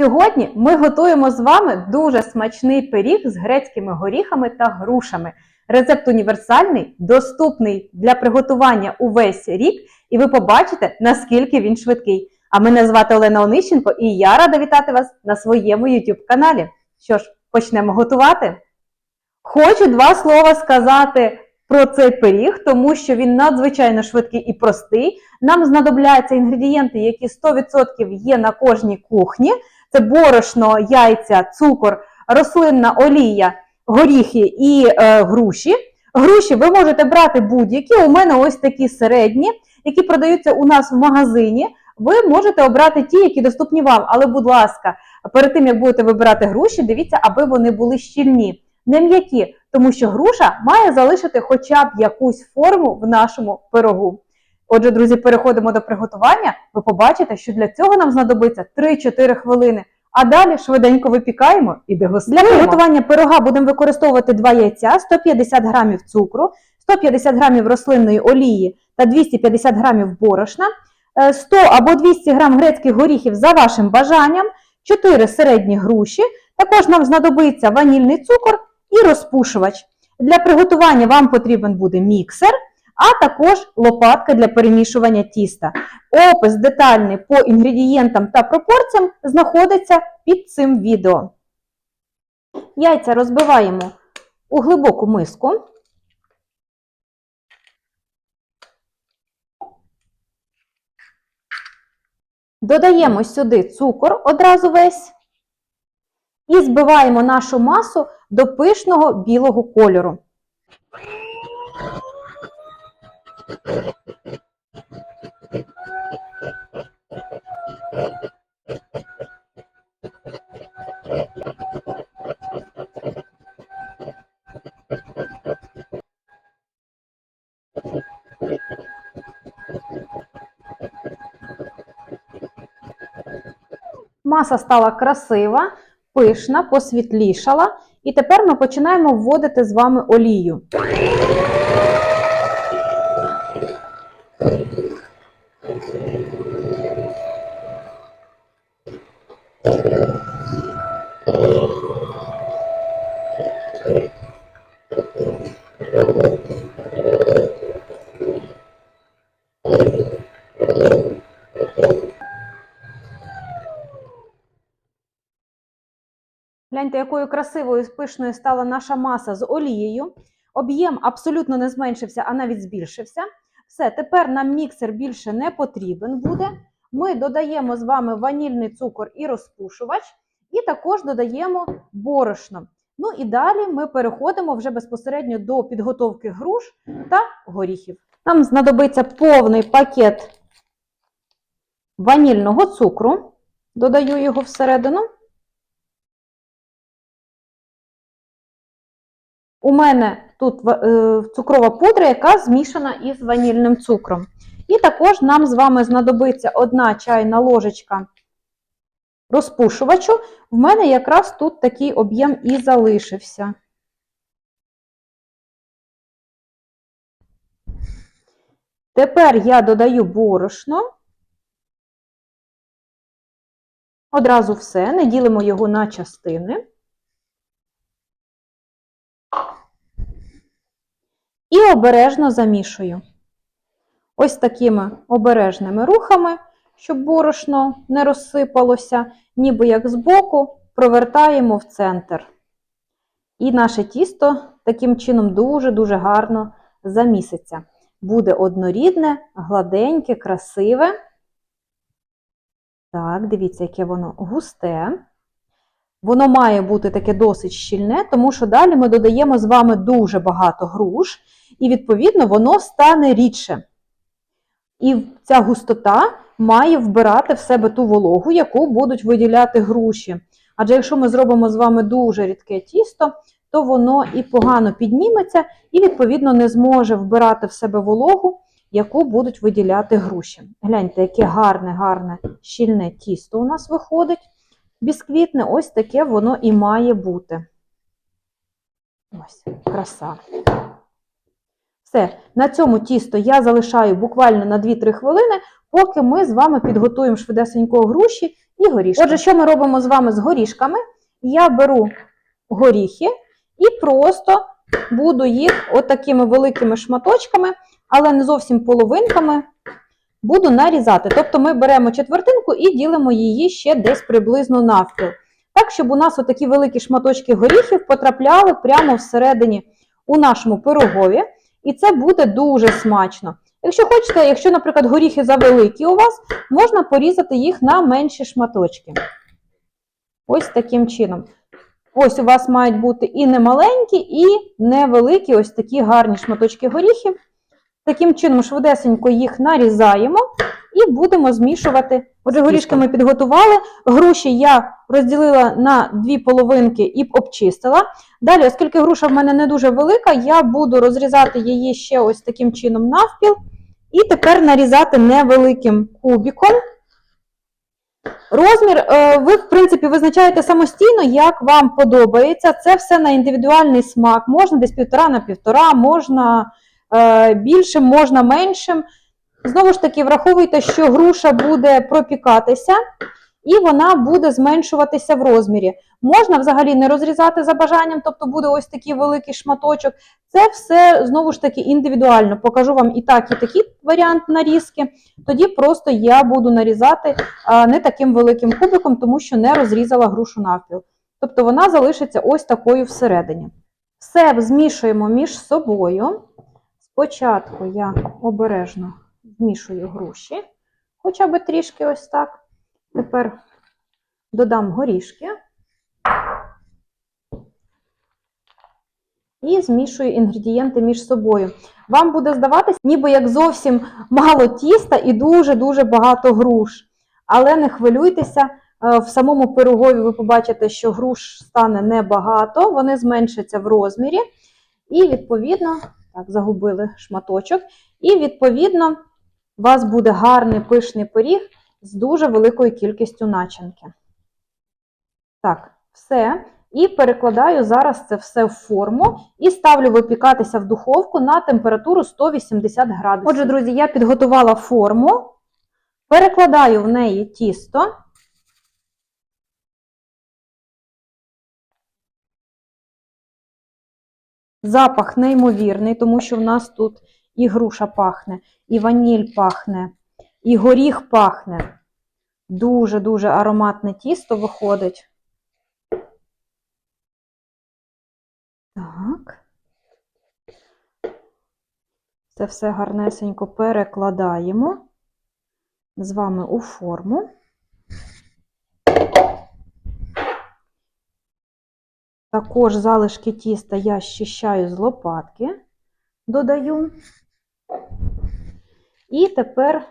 Сьогодні ми готуємо з вами дуже смачний пиріг з грецькими горіхами та грушами. Рецепт універсальний, доступний для приготування увесь рік, і ви побачите, наскільки він швидкий. А мене звати Олена Онищенко, і я рада вітати вас на своєму YouTube каналі. Що ж, почнемо готувати. Хочу два слова сказати про цей пиріг, тому що він надзвичайно швидкий і простий. Нам знадобляться інгредієнти, які 100% є на кожній кухні. Це борошно, яйця, цукор, рослинна олія, горіхи і е, груші. Груші ви можете брати будь-які. У мене ось такі середні, які продаються у нас в магазині. Ви можете обрати ті, які доступні вам. Але, будь ласка, перед тим як будете вибирати груші, дивіться, аби вони були щільні, не м'які, тому що груша має залишити хоча б якусь форму в нашому пирогу. Отже, друзі, переходимо до приготування. Ви побачите, що для цього нам знадобиться 3-4 хвилини. А далі швиденько випікаємо і дегустуємо. Для приготування пирога будемо використовувати 2 яйця, 150 грамів цукру, 150 грамів рослинної олії та 250 грамів борошна, е, 100 або 200 грам грецьких горіхів за вашим бажанням, 4 середні груші. Також нам знадобиться ванільний цукор і розпушувач. Для приготування вам потрібен буде міксер а також лопатка для перемішування тіста. Опис детальний по інгредієнтам та пропорціям знаходиться під цим відео. Яйця розбиваємо у глибоку миску. Додаємо сюди цукор одразу весь і збиваємо нашу масу до пишного білого кольору. Маса стала красива, пишна, посвітлішала. І тепер ми починаємо вводити з вами олію. Якою красивою і пишною стала наша маса з олією. Об'єм абсолютно не зменшився, а навіть збільшився. Все, тепер нам міксер більше не потрібен буде. Ми додаємо з вами ванільний цукор і розпушувач, і також додаємо борошно. Ну і далі ми переходимо вже безпосередньо до підготовки груш та горіхів. Нам знадобиться повний пакет ванільного цукру. Додаю його всередину. У мене тут е, цукрова пудра, яка змішана із ванільним цукром. І також нам з вами знадобиться одна чайна ложечка розпушувачу. В мене якраз тут такий об'єм і залишився. Тепер я додаю борошно. Одразу все, не ділимо його на частини. І обережно замішую. Ось такими обережними рухами, щоб борошно не розсипалося, ніби як збоку, провертаємо в центр. І наше тісто таким чином дуже-дуже гарно заміситься. Буде однорідне, гладеньке, красиве. Так, дивіться, яке воно густе. Воно має бути таке досить щільне, тому що далі ми додаємо з вами дуже багато груш, і, відповідно, воно стане рідше. І ця густота має вбирати в себе ту вологу, яку будуть виділяти груші. Адже якщо ми зробимо з вами дуже рідке тісто, то воно і погано підніметься, і, відповідно, не зможе вбирати в себе вологу, яку будуть виділяти груші. Гляньте, яке гарне, гарне щільне тісто у нас виходить. Бісквітне, ось таке воно і має бути. Ось, краса. Все, на цьому тісто я залишаю буквально на 2-3 хвилини, поки ми з вами підготуємо швидесенько груші і горішки. Отже, що ми робимо з вами з горішками? Я беру горіхи і просто буду їх отакими великими шматочками, але не зовсім половинками, буду нарізати. Тобто ми беремо четвертинку і ділимо її ще десь приблизно навпіл. Так, щоб у нас отакі великі шматочки горіхів потрапляли прямо всередині у нашому пирогові. І це буде дуже смачно. Якщо хочете, якщо, наприклад, горіхи завеликі у вас, можна порізати їх на менші шматочки. Ось таким чином. Ось у вас мають бути і немаленькі, і невеликі ось такі гарні шматочки горіхів. Таким чином, швидесенько їх нарізаємо і будемо змішувати. Отже, горішки ми підготували. Груші я розділила на дві половинки і обчистила. Далі, оскільки груша в мене не дуже велика, я буду розрізати її ще ось таким чином навпіл. І тепер нарізати невеликим кубіком. Розмір е, ви, в принципі, визначаєте самостійно, як вам подобається. Це все на індивідуальний смак. Можна десь півтора на півтора, можна більшим, можна меншим. Знову ж таки, враховуйте, що груша буде пропікатися і вона буде зменшуватися в розмірі. Можна взагалі не розрізати за бажанням, тобто буде ось такий великий шматочок. Це все знову ж таки індивідуально. Покажу вам і так, і такий варіант нарізки. Тоді просто я буду нарізати не таким великим кубиком, тому що не розрізала грушу навпіл. Тобто вона залишиться ось такою всередині. Все змішуємо між собою. Спочатку я обережно змішую груші, хоча б трішки ось так. Тепер додам горішки. І змішую інгредієнти між собою. Вам буде здаватись, ніби як зовсім мало тіста і дуже-дуже багато груш. Але не хвилюйтеся, е, в самому пирогові ви побачите, що груш стане небагато, вони зменшаться в розмірі. І, відповідно, так, загубили шматочок. І, відповідно, у вас буде гарний пишний пиріг з дуже великою кількістю начинки. Так, все. І перекладаю зараз це все в форму і ставлю випікатися в духовку на температуру 180 градусів. Отже, друзі, я підготувала форму, перекладаю в неї тісто. Запах неймовірний, тому що в нас тут і груша пахне, і ваніль пахне, і горіх пахне. Дуже-дуже ароматне тісто виходить. Так. Це все гарнесенько перекладаємо з вами у форму. Також залишки тіста я щищаю з лопатки, додаю. І тепер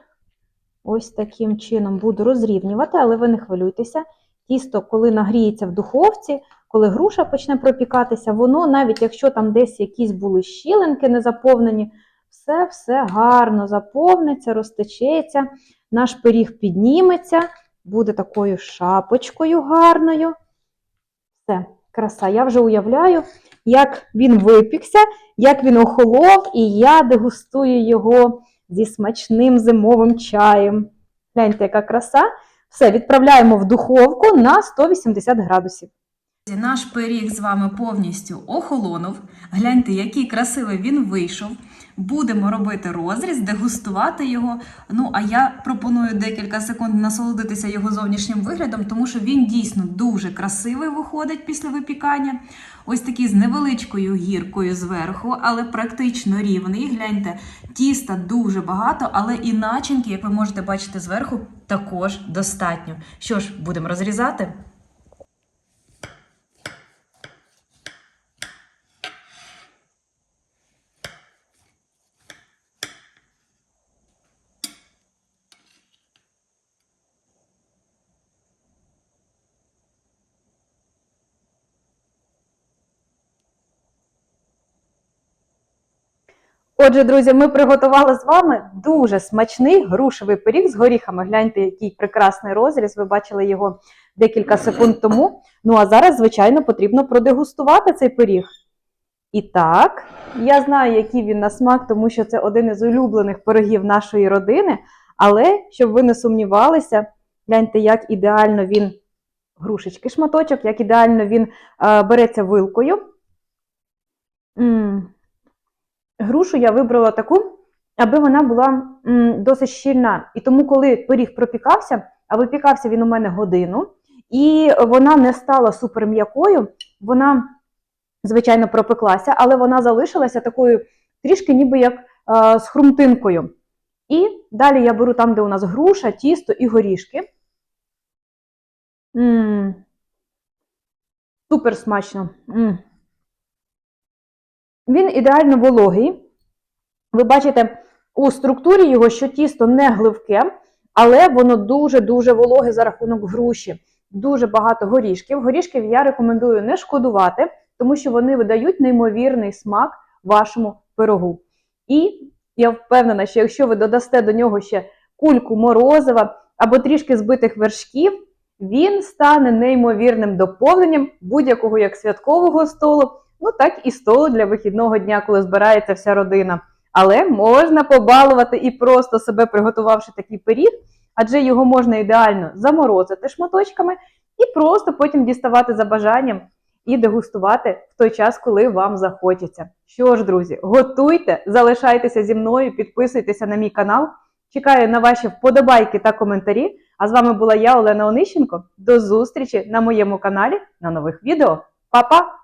ось таким чином буду розрівнювати, але ви не хвилюйтеся. Тісто, коли нагріється в духовці, коли груша почне пропікатися, воно, навіть якщо там десь якісь були щілинки не заповнені, все-все гарно заповниться, розтечеться, наш пиріг підніметься, буде такою шапочкою гарною. Все, краса. Я вже уявляю, як він випікся, як він охолов, і я дегустую його зі смачним зимовим чаєм. Гляньте, яка краса. Все, відправляємо в духовку на 180 градусів. Наш пиріг з вами повністю охолонув. Гляньте, який красивий він вийшов. Будемо робити розріз, дегустувати його. Ну, а я пропоную декілька секунд насолодитися його зовнішнім виглядом, тому що він дійсно дуже красивий виходить після випікання. Ось такий з невеличкою гіркою зверху, але практично рівний. Гляньте, тіста дуже багато, але і начинки, як ви можете бачити зверху, також достатньо. Що ж, будемо розрізати? Отже, друзі, ми приготували з вами дуже смачний грушевий пиріг з горіхами. Гляньте, який прекрасний розріз. Ви бачили його декілька секунд тому. Ну а зараз, звичайно, потрібно продегустувати цей пиріг. І так, я знаю, який він на смак, тому що це один із улюблених пирогів нашої родини. Але щоб ви не сумнівалися, Гляньте, як ідеально він, грушечки шматочок, як ідеально він е, береться вилкою. м Грушу я вибрала таку, аби вона була м, досить щільна. І тому, коли пиріг пропікався, а випікався він у мене годину, і вона не стала супер м'якою, вона, звичайно, пропеклася, але вона залишилася такою трішки ніби як е, з хрумтинкою. І далі я беру там, де у нас груша, тісто і горішки. М, Супер смачно. М. Він ідеально вологий. Ви бачите у структурі його, що тісто не гливке, але воно дуже-дуже вологе за рахунок груші. Дуже багато горішків. Горішків я рекомендую не шкодувати, тому що вони видають неймовірний смак вашому пирогу. І я впевнена, що якщо ви додасте до нього ще кульку морозива або трішки збитих вершків, він стане неймовірним доповненням будь-якого як святкового столу, ну так і столу для вихідного дня, коли збирається вся родина. Але можна побалувати і просто себе приготувавши такий пиріг, адже його можна ідеально заморозити шматочками і просто потім діставати за бажанням і дегустувати в той час, коли вам захочеться. Що ж, друзі, готуйте, залишайтеся зі мною, підписуйтеся на мій канал. Чекаю на ваші вподобайки та коментарі. А з вами була я, Олена Онищенко. До зустрічі на моєму каналі на нових відео. Па-па!